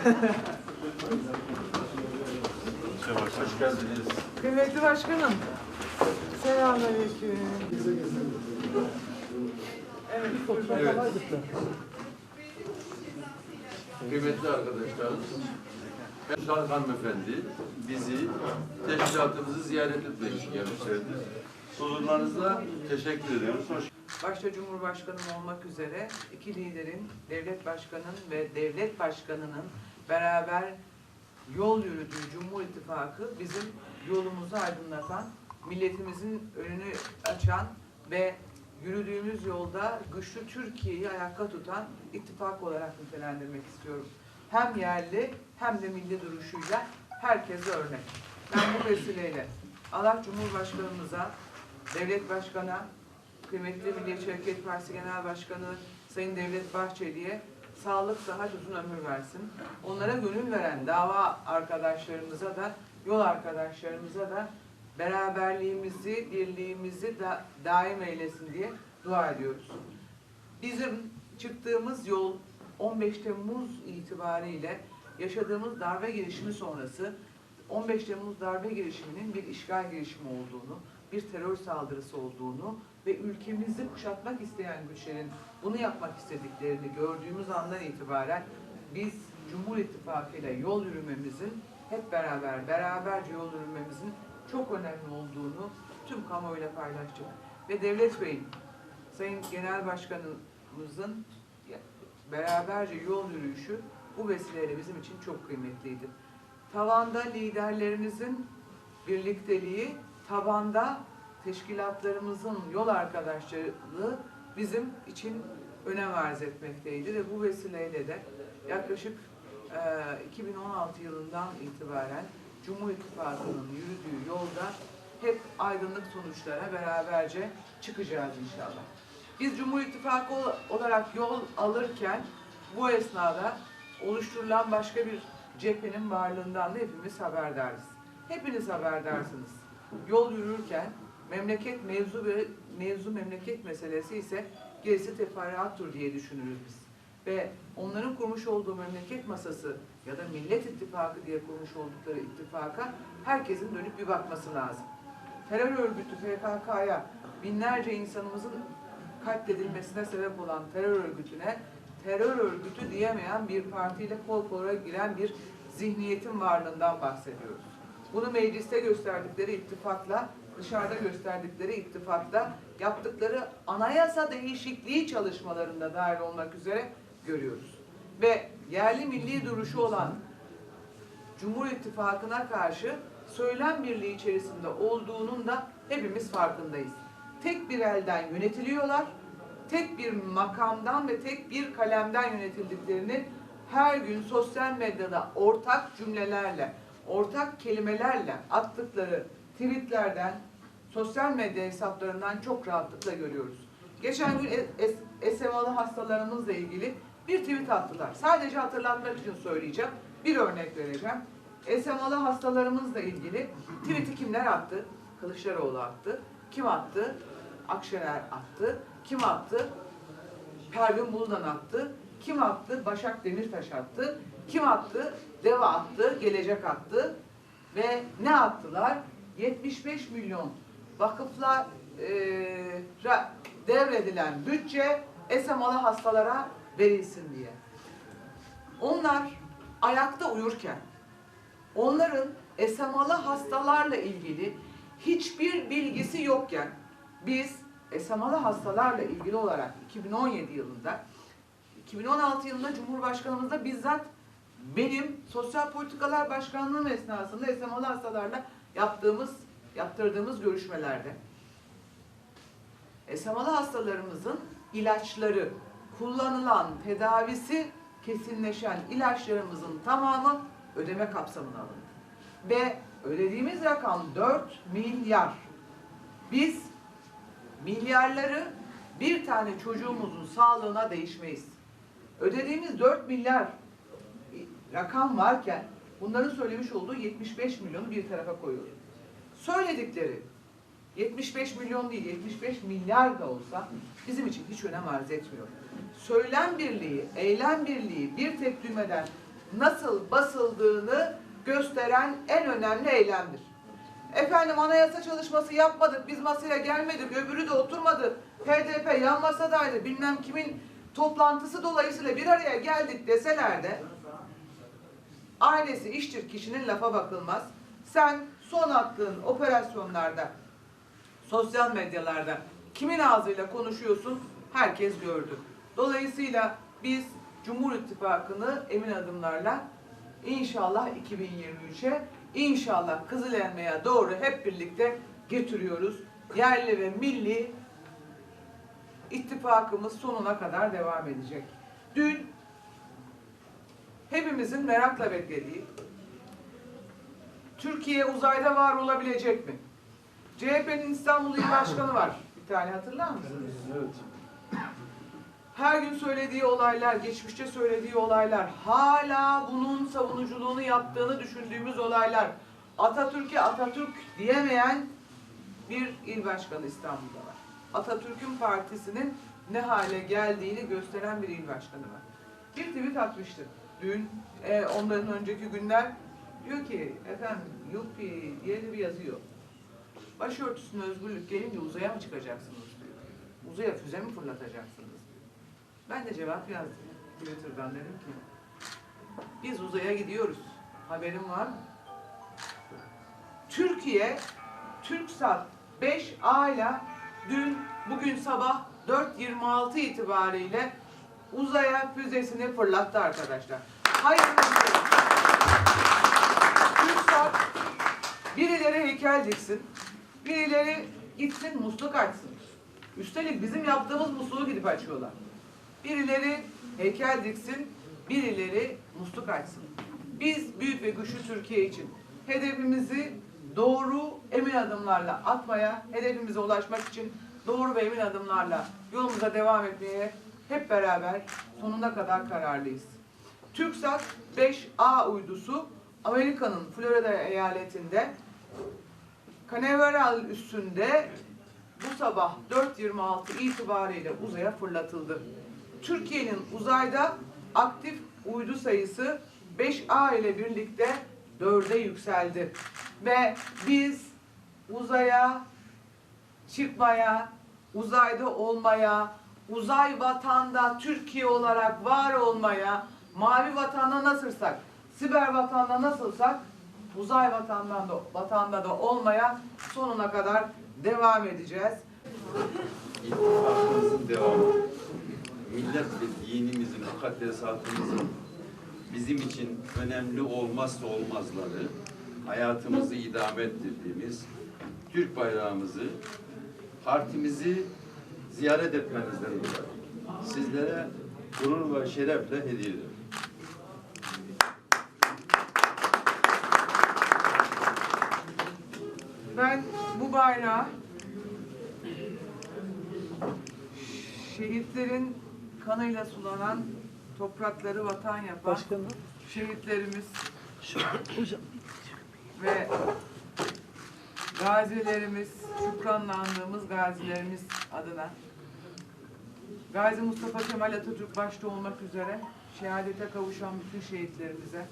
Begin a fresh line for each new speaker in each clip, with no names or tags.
Hoş geldiniz.
Kıymetli başkanım. Selamünaleyküm. Evet,
Evet. Kıymetli arkadaşlarımız, Şark hanımefendi bizi teşkilatımızı ziyaret etmek için gelmişlerdir. Huzurlarınızla teşekkür ediyoruz. Hoş
Başta Cumhurbaşkanım olmak üzere iki liderin, devlet başkanının ve devlet başkanının beraber yol yürüdüğü Cumhur İttifakı bizim yolumuzu aydınlatan, milletimizin önünü açan ve yürüdüğümüz yolda güçlü Türkiye'yi ayakta tutan ittifak olarak nitelendirmek istiyorum. Hem yerli hem de milli duruşuyla herkese örnek. Ben bu vesileyle Allah Cumhurbaşkanımıza, Devlet Başkan'a, kıymetli Milliyetçi Hareket Partisi Genel Başkanı Sayın Devlet Bahçeli'ye sağlık, sıhhat, uzun ömür versin. Onlara gönül veren dava arkadaşlarımıza da, yol arkadaşlarımıza da beraberliğimizi, birliğimizi da daim eylesin diye dua ediyoruz. Bizim çıktığımız yol 15 Temmuz itibariyle yaşadığımız darbe girişimi sonrası 15 Temmuz darbe girişiminin bir işgal girişimi olduğunu, bir terör saldırısı olduğunu ve ülkemizi kuşatmak isteyen güçlerin bunu yapmak istediklerini gördüğümüz andan itibaren biz Cumhur İttifakı ile yol yürümemizin hep beraber, beraberce yol yürümemizin çok önemli olduğunu tüm kamuoyuyla paylaştık. Ve Devlet Bey'in, Sayın Genel Başkanımızın beraberce yol yürüyüşü bu vesileyle bizim için çok kıymetliydi. Tavanda liderlerimizin birlikteliği, tabanda teşkilatlarımızın yol arkadaşlığı bizim için önem arz etmekteydi ve bu vesileyle de yaklaşık e, 2016 yılından itibaren Cumhur İttifakı'nın yürüdüğü yolda hep aydınlık sonuçlara beraberce çıkacağız inşallah. Biz Cumhur İttifakı ol- olarak yol alırken bu esnada oluşturulan başka bir cephenin varlığından da hepimiz haberdarız. Hepiniz haberdarsınız. Yol yürürken memleket mevzu ve mevzu memleket meselesi ise gerisi teferruattır diye düşünürüz biz. Ve onların kurmuş olduğu memleket masası ya da Millet İttifakı diye kurmuş oldukları ittifaka herkesin dönüp bir bakması lazım. Terör örgütü PKK'ya binlerce insanımızın katledilmesine sebep olan terör örgütüne terör örgütü diyemeyen bir partiyle kol kola giren bir zihniyetin varlığından bahsediyoruz. Bunu mecliste gösterdikleri ittifakla, dışarıda gösterdikleri ittifakla yaptıkları anayasa değişikliği çalışmalarında dahil olmak üzere görüyoruz. Ve yerli milli duruşu olan Cumhur İttifakı'na karşı söylem birliği içerisinde olduğunun da hepimiz farkındayız. Tek bir elden yönetiliyorlar, tek bir makamdan ve tek bir kalemden yönetildiklerini her gün sosyal medyada ortak cümlelerle, ortak kelimelerle attıkları tweetlerden, sosyal medya hesaplarından çok rahatlıkla görüyoruz. Geçen gün SMA'lı hastalarımızla ilgili bir tweet attılar. Sadece hatırlatmak için söyleyeceğim. Bir örnek vereceğim. SMA'lı hastalarımızla ilgili tweet'i kimler attı? Kılıçdaroğlu attı. Kim attı? Akşener attı. Kim attı? Pervin Buldan attı. Kim attı? Başak Demirtaş attı. Kim attı? Deva attı. Gelecek attı. Ve ne attılar? 75 milyon vakıfla eee, ra- devredilen bütçe esemalı hastalara verilsin diye. Onlar ayakta uyurken, onların esemalı hastalarla ilgili hiçbir bilgisi yokken biz esemalı hastalarla ilgili olarak 2017 yılında 2016 yılında Cumhurbaşkanımızda bizzat benim Sosyal Politikalar Başkanlığım esnasında esemalı hastalarla yaptığımız, yaptırdığımız görüşmelerde esemalı hastalarımızın ilaçları, kullanılan tedavisi kesinleşen ilaçlarımızın tamamı ödeme kapsamına alındı. Ve ödediğimiz rakam 4 milyar. Biz milyarları bir tane çocuğumuzun sağlığına değişmeyiz. Ödediğimiz 4 milyar rakam varken bunların söylemiş olduğu 75 milyonu bir tarafa koyuyoruz. Söyledikleri 75 milyon değil 75 milyar da olsa bizim için hiç önem arz etmiyor. Söylem birliği, eylem birliği bir tek düğmeden nasıl basıldığını gösteren en önemli eylemdir. Efendim anayasa çalışması yapmadık, biz masaya gelmedik, öbürü de oturmadı, HDP yan masadaydı, bilmem kimin toplantısı dolayısıyla bir araya geldik deseler de ailesi iştir kişinin lafa bakılmaz. Sen son attığın operasyonlarda, sosyal medyalarda kimin ağzıyla konuşuyorsun herkes gördü. Dolayısıyla biz Cumhur İttifakı'nı emin adımlarla inşallah 2023'e inşallah Kızıl Elma'ya doğru hep birlikte getiriyoruz. Yerli ve milli ittifakımız sonuna kadar devam edecek. Dün hepimizin merakla beklediği Türkiye uzayda var olabilecek mi? CHP'nin İstanbul İl Başkanı var. Bir tane hatırlar mısınız?
Evet.
Her gün söylediği olaylar, geçmişte söylediği olaylar, hala bunun savunuculuğunu yaptığını düşündüğümüz olaylar. Atatürk'e Atatürk diyemeyen bir il başkanı İstanbul'da var. Atatürk'ün partisinin ne hale geldiğini gösteren bir il başkanı var. Bir tweet atmıştı. Dün, e, ondan önceki günler diyor ki efendim yuppi diye bir yazıyor. Başörtüsüne özgürlük gelince uzaya mı çıkacaksınız diyor. Uzaya füze mi fırlatacaksınız diyor. Ben de cevap yazdım Twitter'dan dedim ki biz uzaya gidiyoruz. Haberin var mı? Türkiye TürkSat 5A ile dün bugün sabah 4.26 itibariyle uzaya füzesini fırlattı arkadaşlar. Hayırlı olsun. TürkSat birileri heykel diksin, birileri gitsin musluk açsın. Üstelik bizim yaptığımız musluğu gidip açıyorlar. Birileri heykel diksin, birileri musluk açsın. Biz büyük ve güçlü Türkiye için hedefimizi doğru emin adımlarla atmaya, hedefimize ulaşmak için doğru ve emin adımlarla yolumuza devam etmeye hep beraber sonuna kadar kararlıyız. TürkSat 5A uydusu Amerika'nın Florida eyaletinde Canaveral üstünde bu sabah 4.26 itibariyle uzaya fırlatıldı. Türkiye'nin uzayda aktif uydu sayısı 5A ile birlikte 4'e yükseldi. Ve biz uzaya çıkmaya, uzayda olmaya, uzay vatanda Türkiye olarak var olmaya, mavi vatanda nasılsak, siber vatanda nasılsak, uzay vatandan da, vatanda da olmaya sonuna kadar devam edeceğiz.
İttifakımızın devamı, millet ve dinimizin, mukaddesatımızın bizim için önemli olmazsa olmazları, hayatımızı idame ettirdiğimiz Türk bayrağımızı, partimizi ziyaret etmenizden dolayı sizlere gurur ve şerefle hediye ediyorum.
Ben bu bayrağı şehitlerin kanıyla sulanan toprakları vatan yapan
Başkanım.
şehitlerimiz ve gazilerimiz, şükranlandığımız gazilerimiz adına. Gazi Mustafa Kemal Atatürk başta olmak üzere şehadete kavuşan bütün şehitlerimize,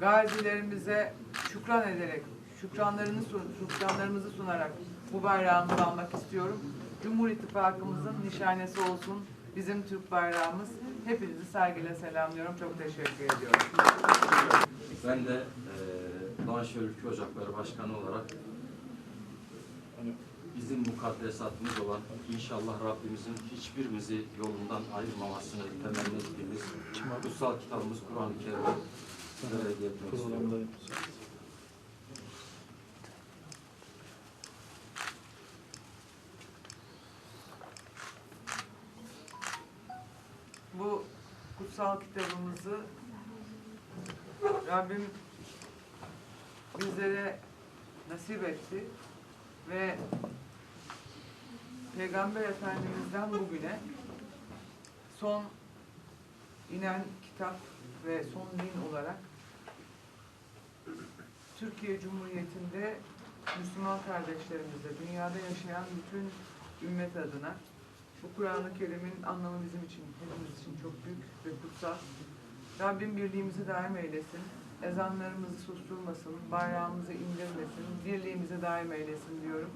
gazilerimize şükran ederek, şükranlarını sun- şükranlarımızı sunarak bu bayrağımızı almak istiyorum. Cumhur İttifakımızın nişanesi olsun bizim Türk bayrağımız. Hepinizi saygıyla selamlıyorum. Çok teşekkür ediyorum.
Ben de eee Doğanşehir Ülke Ocakları Başkanı olarak bizim mukaddesatımız olan inşallah Rabbimizin hiçbirimizi yolundan ayırmamasını temenni ettiğimiz kutsal kitabımız Kur'an-ı sizlere hediye etmek istiyorum.
Programdayım.
bu kutsal kitabımızı Rabbim bizlere nasip etti ve Peygamber Efendimiz'den bugüne son inen kitap ve son din olarak Türkiye Cumhuriyeti'nde Müslüman kardeşlerimize, dünyada yaşayan bütün ümmet adına bu Kur'an-ı Kerim'in anlamı bizim için, hepimiz için çok büyük ve kutsal. Rabbim birliğimizi daim eylesin. Ezanlarımızı susturmasın, bayrağımızı indirmesin, birliğimizi daim eylesin diyorum.